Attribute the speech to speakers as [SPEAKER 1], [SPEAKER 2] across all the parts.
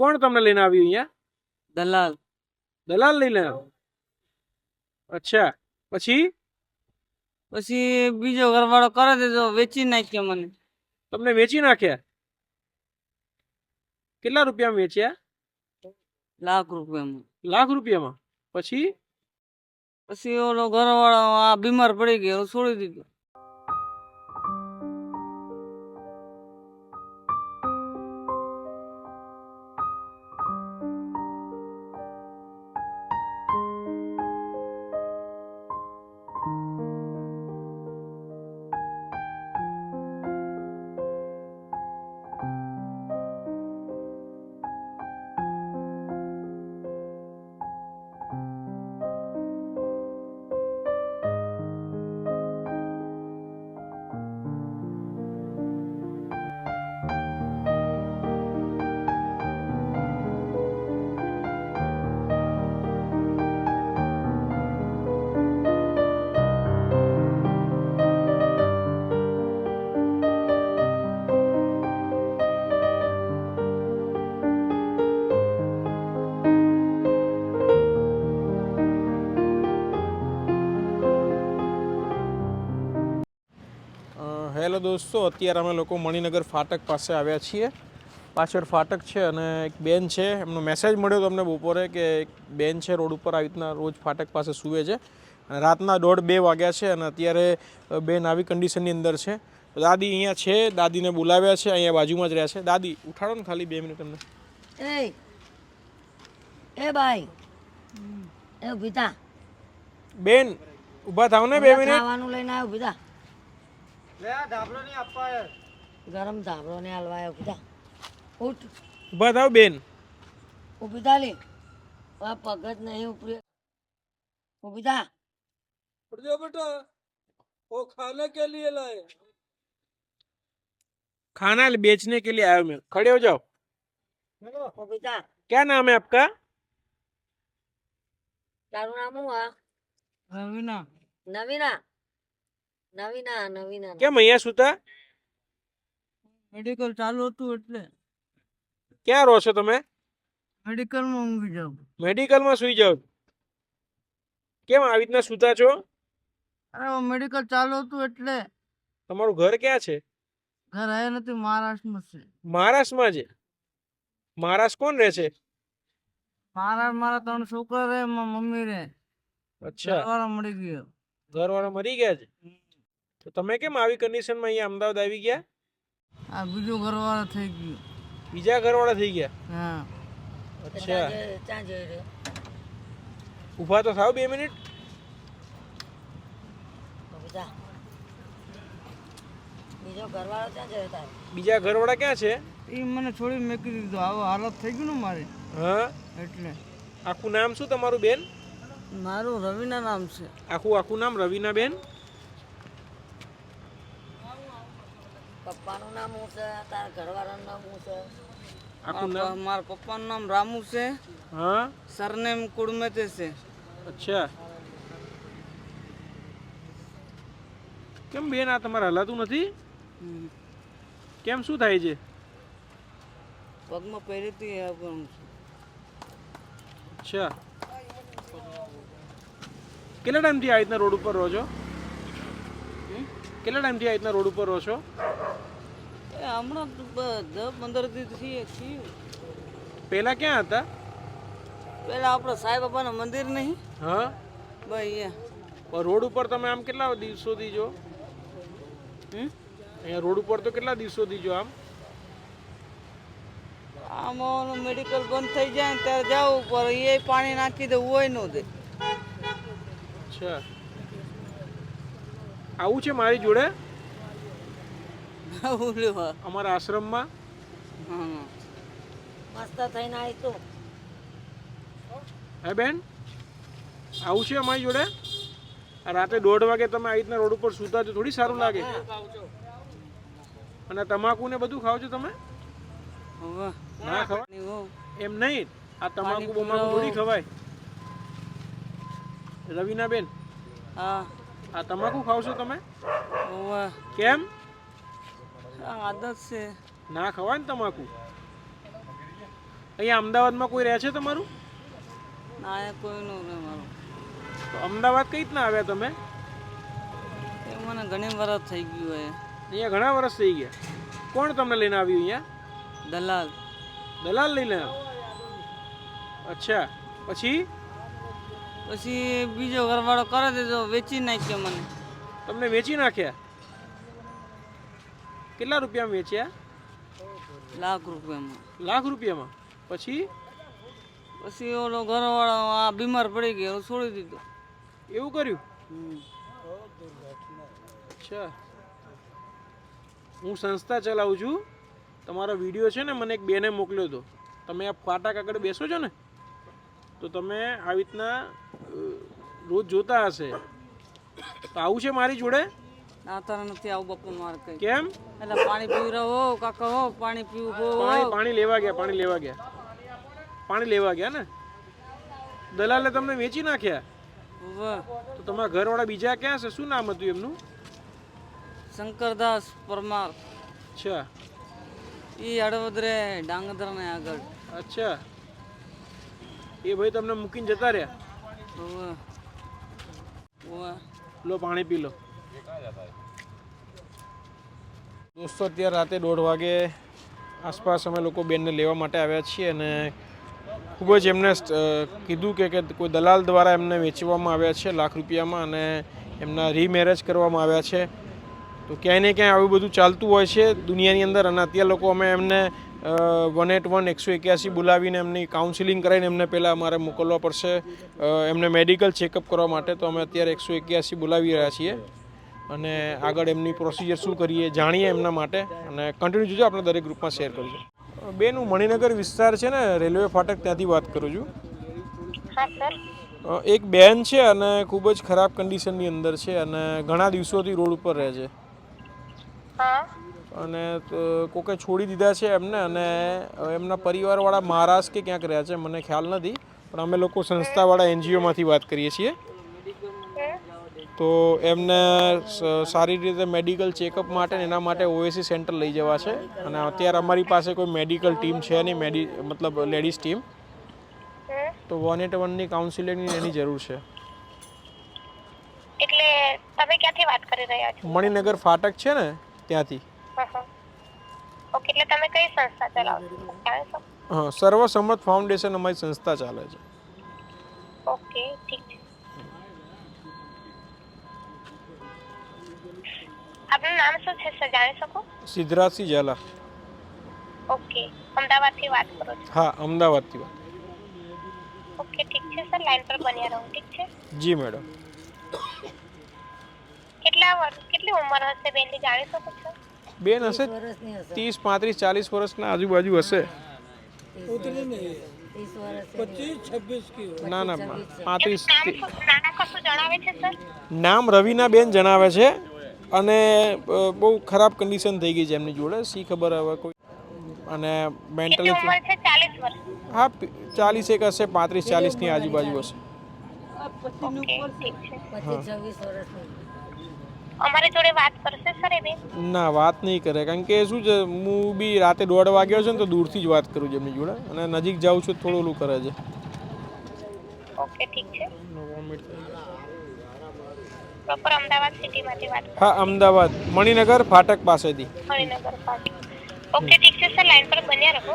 [SPEAKER 1] કોણ તમને લઈને આવ્યું અહીંયા?
[SPEAKER 2] દલાલ.
[SPEAKER 1] દલાલ લઈને અચ્છા. પછી?
[SPEAKER 2] પછી બીજો ઘરવાળો કરે દેજો વેચી નાખ્યો મને.
[SPEAKER 1] તમને વેચી નાખ્યા? કેટલા રૂપિયામાં વેચ્યા?
[SPEAKER 2] લાખ રૂપિયામાં.
[SPEAKER 1] લાખ રૂપિયામાં. પછી?
[SPEAKER 2] પછી ઓલો ઘરવાળો આ બીમાર પડી ગયો છોડી દીધો.
[SPEAKER 1] દોસ્તો અત્યારે અમે લોકો મણિનગર ફાટક પાસે આવ્યા છીએ. પાછળ ફાટક છે અને એક બેન છે. એમનો મેસેજ મળ્યો તમને બપોરે કે એક બેન છે રોડ ઉપર આવી રીતના રોજ ફાટક પાસે સૂવે છે. અને રાતના દોઢ બે વાગ્યા છે અને અત્યારે બેન આવી કન્ડિશનની અંદર છે. તો દાદી અહીંયા છે દાદીને બોલાવ્યા છે અહીંયા બાજુમાં જ રહ્યા છે. દાદી ઉઠાડો ને ખાલી બે મિનિટ તમને
[SPEAKER 3] એ એ ભાઈ એ
[SPEAKER 1] બેન ઊભા થાવ ને બે મિનિટ.
[SPEAKER 3] ખાવાનું લઈને આવ્યો ગરમ ધાબળો ને હલવાયો ઉભી થા ઉઠ
[SPEAKER 1] ઊભા થાવ બેન
[SPEAKER 3] ઉભી થા લે આ પગ જ નહીં ઉપરી ઉભી થા
[SPEAKER 1] खाना बेचने के लिए आया हूं मैं खड़े हो जाओ
[SPEAKER 3] ઉભી થા
[SPEAKER 1] क्या नाम है आपका
[SPEAKER 3] તારું નામ શું આ
[SPEAKER 2] રવિના
[SPEAKER 3] નવીના નવીના નવીના.
[SPEAKER 1] કેમ અહીંયા સુતા?
[SPEAKER 2] મેડિકલ ચાલુ હતું એટલે.
[SPEAKER 1] ક્યાં રહો છો તમે?
[SPEAKER 2] મેડિકલમાં ઊંઘી જાઉં.
[SPEAKER 1] મેડિકલમાં સુઈ જાવ કેમ આવી રીતના સુતા છો?
[SPEAKER 2] અરે મેડિકલ ચાલુ હતું એટલે.
[SPEAKER 1] તમારું ઘર ક્યાં છે?
[SPEAKER 2] ઘર આયા નથી મહારાષ્ટ્રમાં છે.
[SPEAKER 1] મહારાષ્ટ્રમાં છે મહારાષ્ટ્ર કોણ રહે છે?
[SPEAKER 2] મારા મારા ત્રણ છોકરા રે મારા મમ્મી રે
[SPEAKER 1] અચ્છા.
[SPEAKER 2] ઘરવાળા મળી ગયો.
[SPEAKER 1] ઘરવાળા મરી ગયા છે? તો તમે કેમ આવી કન્ડિશનમાં અહીંયા અમદાવાદ આવી ગયા?
[SPEAKER 2] આ બીજું ઘરવાળા થઈ ગયું.
[SPEAKER 1] બીજા ઘરવાળા થઈ ગયા?
[SPEAKER 2] હા.
[SPEAKER 1] અચ્છા.
[SPEAKER 3] ત્યાં જઈ રહ્યો.
[SPEAKER 1] ઊભા તો થાવ બે મિનિટ.
[SPEAKER 3] બીજો. ઘરવાળો ત્યાં જયો તારો?
[SPEAKER 1] બીજા ઘરવાળા ક્યાં છે?
[SPEAKER 2] એ મને છોડી મેકી દીધો. આવો હાલત થઈ ગયું ને મારે.
[SPEAKER 1] હા?
[SPEAKER 2] એટલે.
[SPEAKER 1] આખું નામ શું તમારું બેન?
[SPEAKER 2] મારું રવિના નામ છે.
[SPEAKER 1] આખું આખું નામ રવિના બેન
[SPEAKER 3] પપ્પાનું નામ હું છે? તારા ઘરવાળાનું નામ શું છે?
[SPEAKER 1] આખું નામ?
[SPEAKER 2] મારા પપ્પાનું નામ રામુ છે.
[SPEAKER 1] હા?
[SPEAKER 2] સરનેમ કુડમેતે છે.
[SPEAKER 1] અચ્છા. કેમ બેન આ તમારે હલાતું નથી? કેમ શું થાય છે?
[SPEAKER 2] પગમાં પહેરી હતી
[SPEAKER 1] અચ્છા. કેટલા ટાઈમથી આ રીતના રોડ ઉપર રહો છો? કેટલા ટાઈમથી આ રીતના રોડ ઉપર રહો છો?
[SPEAKER 2] એ હમણાં તો બ- દસ પંદર દિવસથી છીએ
[SPEAKER 1] પહેલા ક્યાં હતા?
[SPEAKER 2] પેલા આપણે સાંઈ બાબાના મંદિર નહીં.
[SPEAKER 1] હા?
[SPEAKER 2] ભાઈ અહીંયા.
[SPEAKER 1] પણ રોડ ઉપર તમે આમ કેટલા દિવસોથી જો?
[SPEAKER 2] હમ?
[SPEAKER 1] અહીંયા રોડ ઉપર તો કેટલા દિવસોથી જો આમ?
[SPEAKER 2] આમાં મેડિકલ બંધ થઈ જાય ને ત્યારે જવું પડે. એ પાણી નાખી દે હોય ન દે.
[SPEAKER 1] અચ્છા. આવું છે મારી જોડે? અમારા આશ્રમમાં?
[SPEAKER 2] હા
[SPEAKER 3] મસ્ત થઈને આવી તું.
[SPEAKER 1] હે બેન? આવું છે અમારી જોડે? રાતે દોઢ વાગે તમે આ રીતના રોડ ઉપર સૂતા છો થોડી સારું લાગે. અને તમાકુ ને બધું ખાવ છો તમે? ના ખવાય? એમ નહીં. આ તમાકુ બમાકુ થોડી ખવાય. રવિના બેન
[SPEAKER 2] હા.
[SPEAKER 1] આ તમાકુ ખાવ છો તમે? કેમ?
[SPEAKER 2] આદત છે.
[SPEAKER 1] ના ખવાય ને તમાકુ? અહીંયા અમદાવાદમાં કોઈ રહે છે તમારું?
[SPEAKER 2] ના એ કોઈનું રહે મારું.
[SPEAKER 1] તો અમદાવાદ કઈ રીતના આવ્યા તમે?
[SPEAKER 2] એ મને ઘણી વર્ષ થઈ ગયું હોય.
[SPEAKER 1] અહીંયા ઘણા વર્ષ થઈ ગયા. કોણ તમને લઈને આવ્યું અહીંયા?
[SPEAKER 2] દલાલ.
[SPEAKER 1] દલાલ લઈને અચ્છા. પછી?
[SPEAKER 2] પછી બીજો ઘરવાળો કરે દેજો વેચી નાખ્યો મને.
[SPEAKER 1] તમને વેચી નાખ્યા? કેટલા રૂપિયામાં વેચ્યા?
[SPEAKER 2] લાખ રૂપિયામાં.
[SPEAKER 1] લાખ રૂપિયામાં? પછી?
[SPEAKER 2] પછી ઓલો ઘરવાળો આ બીમાર પડી ગયો છોડી દીધો.
[SPEAKER 1] એવું કર્યું? અચ્છા. હું સંસ્થા ચલાવું છું. તમારો વીડિયો છે ને મને એક બેને મોકલ્યો હતો. તમે આ ફાટા આગળ બેસો છો ને? તો તમે આવી રીતના રોજ જોતા હશે. તો આવું છે મારી જોડે?
[SPEAKER 2] ના તારે નથી આવું બાપુ મારે કઈ.
[SPEAKER 1] કેમ?
[SPEAKER 2] એટલે પાણી પીવું રહો કાકા હો પાણી પીવું હો.
[SPEAKER 1] પાણી પાણી લેવા ગયા પાણી લેવા ગયા. પાણી લેવા ગયા ને? દલાલે તમને વેચી નાખ્યા. તો તમારા ઘરવાળા બીજા ક્યાં છે શું નામ હતું એમનું?
[SPEAKER 2] શંકરદાસ પરમાર.
[SPEAKER 1] અચ્છા.
[SPEAKER 2] એ હળવદરે ડાંગધર ને આગળ.
[SPEAKER 1] અચ્છા. એ ભાઈ તમને મૂકીને જતા રહ્યા. લો પાણી પી લો. દોસ્તો અત્યારે રાતે દોઢ વાગે આસપાસ અમે લોકો બેનને લેવા માટે આવ્યા છીએ અને ખૂબ જ એમને કીધું કે કે કોઈ દલાલ દ્વારા એમને વેચવામાં આવ્યા છે લાખ રૂપિયામાં અને એમના રીમેરેજ કરવામાં આવ્યા છે. તો ક્યાંય ને ક્યાંય આવું બધું ચાલતું હોય છે દુનિયાની અંદર અને અત્યારે લોકો અમે એમને વન એટ વન એકસો એક્યાસી બોલાવીને એમની કાઉન્સિલિંગ કરાવીને એમને પહેલાં અમારે મોકલવા પડશે. એમને મેડિકલ ચેકઅપ કરવા માટે તો અમે અત્યારે એકસો એક્યાસી બોલાવી રહ્યા છીએ. અને આગળ એમની પ્રોસિજર શું કરીએ જાણીએ એમના માટે. અને કન્ટિન્યુ જોજો આપણે દરેક ગ્રુપમાં શેર કરજો. બેન હું મણિનગર વિસ્તાર છે ને રેલવે ફાટક ત્યાંથી વાત કરું છું. એક બેન છે અને ખૂબ જ ખરાબ કન્ડિશનની અંદર છે અને ઘણા દિવસોથી રોડ ઉપર રહે છે.
[SPEAKER 4] હા.
[SPEAKER 1] અને તો કોકે છોડી દીધા છે એમને અને એમના પરિવારવાળા મહારાષ્ટ્ર કે ક્યાંક રહ્યા છે મને ખ્યાલ નથી પણ અમે લોકો સંસ્થાવાળા એનજીઓમાંથી વાત કરીએ છીએ. તો એમને સારી રીતે મેડિકલ ચેકઅપ માટે એના માટે ઓએસી સેન્ટર લઈ જવા છે અને અત્યારે અમારી પાસે કોઈ મેડિકલ ટીમ છે નહીં મેડી મતલબ લેડીઝ ટીમ. તો વન એટ વનની કાઉન્સિલિંગની એની જરૂર છે.
[SPEAKER 4] એટલે તમે ક્યાંથી વાત કરી રહ્યા છો?
[SPEAKER 1] મણિનગર ફાટક છે ને ત્યાંથી.
[SPEAKER 4] એટલે તમે કઈ સંસ્થા ચલાવો છો જાણો છો?
[SPEAKER 1] હા સર્વસંમત ફાઉન્ડેશન અમારી સંસ્થા ચાલે છે.
[SPEAKER 4] ઓકે ઠીક છે. આપનું નામ શું છે સર? જાણી શકો?
[SPEAKER 1] સિદ્ધરાજસિંહ ઝાલા.
[SPEAKER 4] ઓકે અમદાવાદથી વાત કરો છો?
[SPEAKER 1] હા અમદાવાદથી વાત.
[SPEAKER 4] ઓકે ઠીક છે સર. લાઈન પર બન્યા રહો ઠીક છે?
[SPEAKER 1] જી મેડમ.
[SPEAKER 4] કેટલા વર્ષ કેટલી ઉંમર હશે બેનની જાણી શકો છો?
[SPEAKER 1] બેન હશે? ત્રીસ પાંત્રીસ ચાલીસ વર્ષના આજુબાજુ હશે? ના ના પાંત્રીસ
[SPEAKER 4] નામ શું નાના કશું જણાવે છે સર?
[SPEAKER 1] નામ રવિના બેન જણાવે છે અને બહુ ખરાબ કન્ડિશન થઈ ગઈ છે એમની જોડે. શી ખબર હવે કોઈ અને મેન્ટલી હા ચાલીસ એક હશે પાંત્રીસ ચાલીસની આજુબાજુ હશે
[SPEAKER 4] ઓકે ઠીક છે
[SPEAKER 3] પચીસ છવ્વીસ વર્ષની
[SPEAKER 4] અમારી જોડે વાત કરશે સર એ
[SPEAKER 1] ના વાત નહીં કરે. કારણ કે શું છે હું બી રાતે દોઢ વાગ્યો છે ને તો દૂરથી જ વાત કરું છું એમની જોડે. અને નજીક જાઉં છું થોડું ઓલું કરે છે.
[SPEAKER 4] ઓકે ઠીક છે. પ્રોપર અમદાવાદ સિટીમાંથી વાત
[SPEAKER 1] હા અમદાવાદ. મણિનગર ફાટક પાસેથી.
[SPEAKER 4] મણિનગર ફાટક. ઓકે ઠીક છે સર. લાઈન પર બન્યા રહો.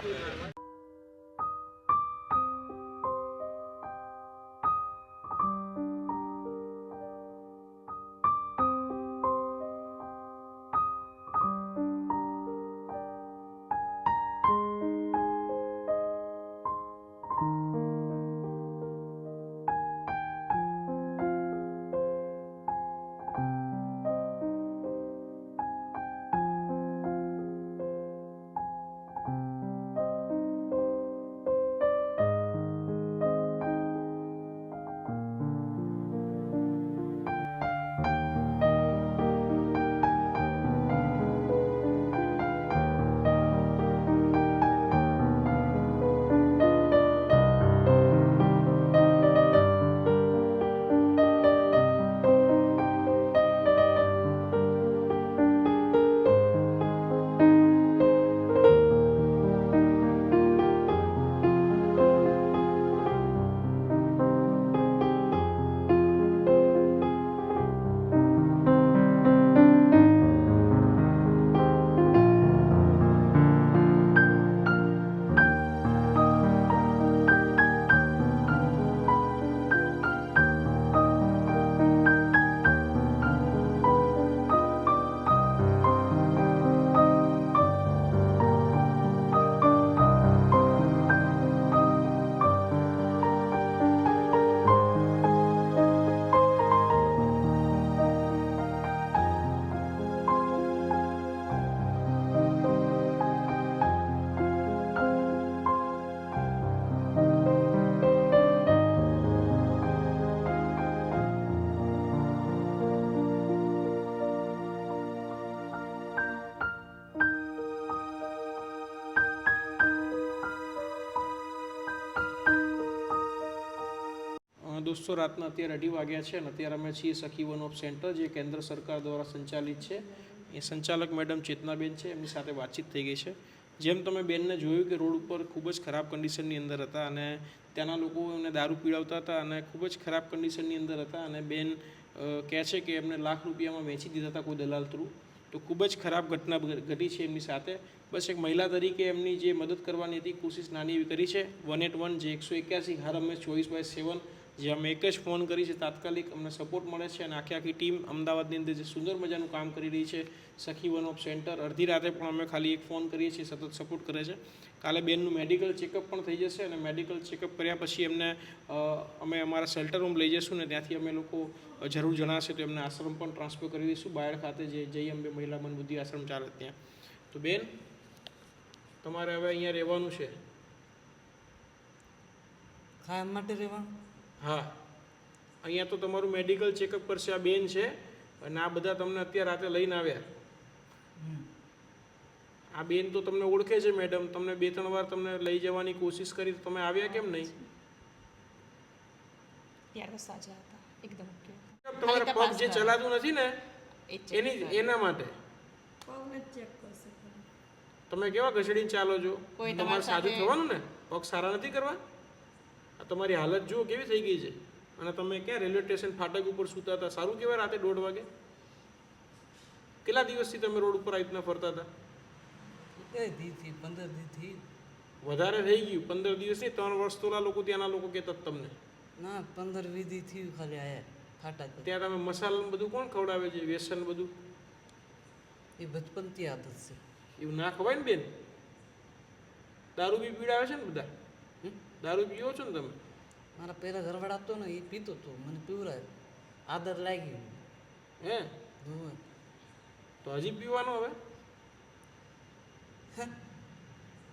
[SPEAKER 1] દોસ્તો રાતના અત્યારે અઢી વાગ્યા છે અને અત્યારે અમે છીએ સખી વન ઓફ સેન્ટર, જે કેન્દ્ર સરકાર દ્વારા સંચાલિત છે. એ સંચાલક મેડમ ચેતનાબેન છે, એમની સાથે વાતચીત થઈ ગઈ છે. જેમ તમે બેનને જોયું કે રોડ ઉપર ખૂબ જ ખરાબ કન્ડિશનની અંદર હતા અને ત્યાંના લોકો એમને દારૂ પીડાવતા હતા અને ખૂબ જ ખરાબ કન્ડિશનની અંદર હતા અને બેન કહે છે કે એમને લાખ રૂપિયામાં વેચી દીધા હતા કોઈ દલાલ થ્રુ તો ખૂબ જ ખરાબ ઘટના ઘટી છે એમની સાથે. બસ એક મહિલા તરીકે એમની જે મદદ કરવાની હતી, કોશિશ નાની એવી કરી છે. વન એટ વન જે એકસો એક્યાસી હાર અમે ચોવીસ બાય સેવન જે અમે એક જ ફોન કરી છે, તાત્કાલિક અમને સપોર્ટ મળે છે અને આખી આખી ટીમ અમદાવાદની અંદર જે સુંદર મજાનું કામ કરી રહી છે, સખી વન ઓફ સેન્ટર અડધી રાતે પણ અમે ખાલી એક ફોન કરીએ છીએ, સતત સપોર્ટ કરે છે. કાલે બેનનું મેડિકલ ચેકઅપ પણ થઈ જશે અને મેડિકલ ચેકઅપ કર્યા પછી એમને અમે અમારા શેલ્ટર રૂમ લઈ જઈશું ને ત્યાંથી અમે લોકો જરૂર જણાશે તો એમને આશ્રમ પણ ટ્રાન્સફર કરી દઈશું. બાયડ ખાતે જે જય અંબે મહિલા મન બુદ્ધિ આશ્રમ ચાલે ત્યાં. તો બેન, તમારે હવે અહીંયા રહેવાનું છે?
[SPEAKER 2] ખાવા માટે રહેવાનું.
[SPEAKER 1] હા. અહીંયા તો તમારું મેડિકલ ચેકઅપ કરશે આ બેન છે અને આ બધા તમને અત્યારે રાતે લઈને આવ્યા. આ બેન તો તમને ઓળખે છે મેડમ તમને બે ત્રણ વાર તમને લઈ જવાની કોશિશ કરી તમે આવ્યા કેમ નહીં?
[SPEAKER 5] ત્યારે સાજા હતા. એકદમ
[SPEAKER 1] તમારા પગ જે ચલાતું નથી ને એની એના માટે. તમે કેવા ઘસડીને ચાલો છો? તમારે સાજુ થવાનું ને? પગ સારા નથી કરવા? આ તમારી હાલત જુઓ કેવી થઈ ગઈ છે? અને તમે ક્યાં રેલવે સ્ટેશન ફાટક ઉપર સૂતા હતા? સારું કહેવાય રાતે દોઢ વાગે? કેટલા દિવસથી તમે રોડ ઉપર આ રીતના ફરતા હતા?
[SPEAKER 2] પંદર દિવસથી
[SPEAKER 1] વધારે થઈ ગયું? પંદર દિવસ નહીં ત્રણ વર્ષ તોલા લોકો ત્યાંના લોકો કહેતા તમને.
[SPEAKER 2] ના પંદર વીસ થયું ખાલી આયા ફાટક
[SPEAKER 1] ત્યાં તમે મસાલા બધું કોણ ખવડાવે છે? વ્યસન બધું?
[SPEAKER 2] એ બચપનથી આદત છે.
[SPEAKER 1] એવું ના ખવાય ને બેન? દારૂ બી પીડાવે છે ને બધા? દારૂ પીવો છો ને તમે?
[SPEAKER 2] મારા પહેલા ઘરવાળા હતો ને એ પીતો હતો મને પીવડાય. આદર લાગી
[SPEAKER 1] હે?
[SPEAKER 2] ભગવાન
[SPEAKER 1] તો હજી પીવાનું હવે?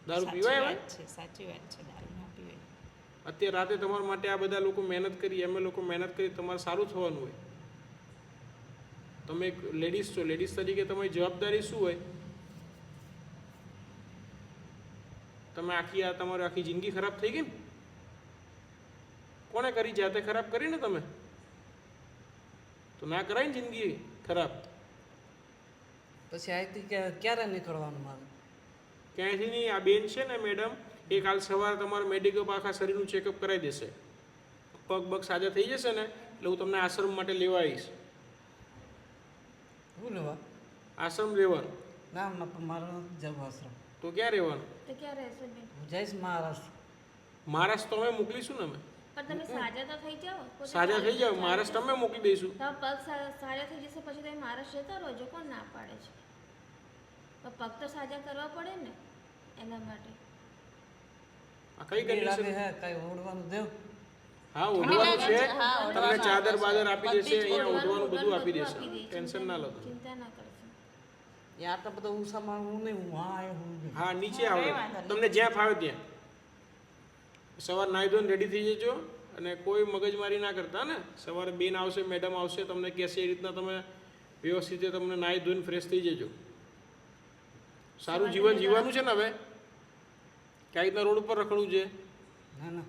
[SPEAKER 1] દારૂ પીવાય હવે?
[SPEAKER 5] છે સાચી વાત છે દારૂ ના પીવાય.
[SPEAKER 1] અત્યારે રાતે તમારા માટે આ બધા લોકો મહેનત કરી અમે લોકો મહેનત કરી તમારે સારું થવાનું હોય. તમે એક લેડીઝ છો લેડીઝ તરીકે તમારી જવાબદારી શું હોય? તમે આખી આ તમારી આખી જિંદગી ખરાબ થઈ ગઈ ને? કોણે કરી જાતે ખરાબ કરી ને તમે? તો ના કરાય ને જિંદગી ખરાબ.
[SPEAKER 2] પછી અહીંથી ક્યાં- ક્યારે નીકળવાનું મારે?
[SPEAKER 1] ક્યાંયથી નહીં આ બેન છે ને મેડમ એ કાલ સવારે તમારું મેડિકલ આખા શરીરનું ચેકઅપ કરાવી દેશે. પગ બગ સાજા થઈ જશે ને એટલે હું તમને આશ્રમ માટે લેવા આવીશ.
[SPEAKER 2] શું લેવા?
[SPEAKER 1] આશ્રમ લેવા.
[SPEAKER 2] ના ના પણ મારે જવું આશ્રમ.
[SPEAKER 1] તો ક્યાં રહેવાનું?
[SPEAKER 6] તો ક્યાં રહેશે બેન?
[SPEAKER 2] હું જઈશ મહારાષ્ટ્ર.
[SPEAKER 1] મહારાષ્ટ્ર તો અમે મોકલીશું ને અમે.
[SPEAKER 6] પણ તમે સાજા તો થઈ જાઓ.
[SPEAKER 1] સાજા થઈ
[SPEAKER 6] જાઓ
[SPEAKER 1] મહારાષ્ટ્ર અમે મોકલી દઈશું.
[SPEAKER 6] તો પગ સાજા થઈ જશે પછી તમે મહારાષ્ટ્ર જતા રહો કોણ ના પાડે છે. તો પગ તો સાજા કરવા પડે ને એના માટે.
[SPEAKER 1] આ કઈ
[SPEAKER 2] લાગે
[SPEAKER 1] કન્ડિશન
[SPEAKER 2] હે કઈ ઓડવાનું દેવ?
[SPEAKER 1] હા ઓઢવાનું છે. તમને ચાદર બાદર આપી દેશે અહીંયા ઓઢવાનું બધું આપી દેશે. ટેન્શન ના લો.
[SPEAKER 6] ચિંતા ના કરશો
[SPEAKER 2] એ તો બધા ઉષામાં હું નહીં હું હા હું
[SPEAKER 1] નીચે આવે તમને જ્યાં ફાવે ત્યાં. સવાર નાહી ધોઈને રેડી થઈ જજો અને કોઈ મગજમારી ના કરતા ને? સવારે બેન આવશે મેડમ આવશે તમને કહેશે એ રીતના તમે વ્યવસ્થિત રીતે તમને નાહી ધોઈને ફ્રેશ થઈ જજો. સારું જીવન જીવવાનું છે ને હવે? કઈ રીતના રોડ ઉપર રખડવું છે?
[SPEAKER 2] ના ના.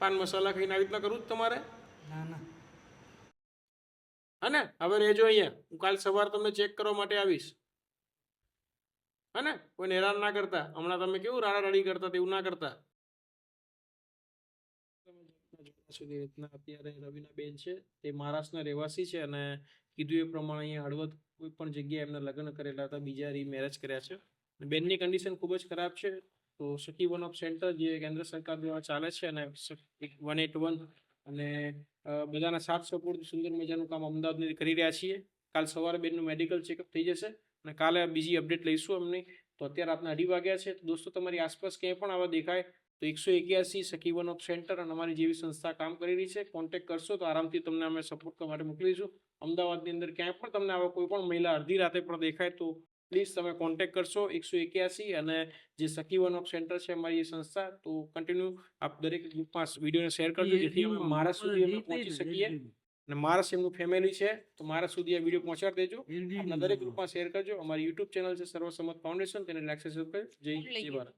[SPEAKER 1] પાન મસાલા ખાઈને આવી રીતના કરવું જ તમારે?
[SPEAKER 2] ના ના.
[SPEAKER 1] હને હવે રહેજો અહીંયા. હું કાલ સવાર તમને ચેક કરવા માટે આવીશ. હને કોઈ હેરાન ના કરતા. હમણાં તમે કેવું રાડા રાડી કરતા તેવું ના કરતા. સુધી રીતના અત્યારે રવિના બેન છે, તે મહારાષ્ટ્રના રહેવાસી છે અને કીધું એ પ્રમાણે અહીંયા હળવદ કોઈ પણ જગ્યાએ એમને લગ્ન કરેલા હતા, બીજા રી મેરેજ કર્યા છે. બેનની કન્ડિશન ખૂબ જ ખરાબ છે. તો સખી વન ઓફ સેન્ટર જે કેન્દ્ર સરકાર દ્વારા ચાલે છે અને વન એટ વન અને બધાના સાથ સપોર્ટ સુંદર મજાનું કામ અમદાવાદની કરી રહ્યા છીએ. કાલ સવારે બેનનું મેડિકલ ચેકઅપ થઈ જશે અને કાલે બીજી અપડેટ લઈશું અમને તો અત્યારે રાતના અઢી વાગ્યા છે. દોસ્તો, તમારી આસપાસ ક્યાંય પણ આવા દેખાય તો એકસો એક્યાસી સખી વન ઓફ સેન્ટર અને અમારી જેવી સંસ્થા કામ કરી રહી છે. કોન્ટેક્ટ કરશો તો આરામથી તમને અમે સપોર્ટ કરવા માટે મોકલીશું. અમદાવાદની અંદર ક્યાંય પણ તમને આવા કોઈ પણ મહિલા અડધી રાતે પણ દેખાય તો પ્લીઝ તમે કોન્ટેક્ટ કરશો એકસો એક્યાસી અને જે સખી વન ઓફ સેન્ટર છે અમારી સંસ્થા તો કન્ટિન્યુ આપ દરેક ગ્રુપમાં વિડીયોને શેર કરજો જેથી અમે મારા સુધી અમે પહોંચી શકીએ. અને મારા એમનું ફેમિલી છે તો મારા સુધી આ વીડિયો પહોંચાડી દેજો. આપના દરેક ગ્રુપમાં શેર કરજો. અમારી યુટ્યુબ ચેનલ છે સર્વસંમત ફાઉન્ડેશન તેને લાઈક જય જય ભારત.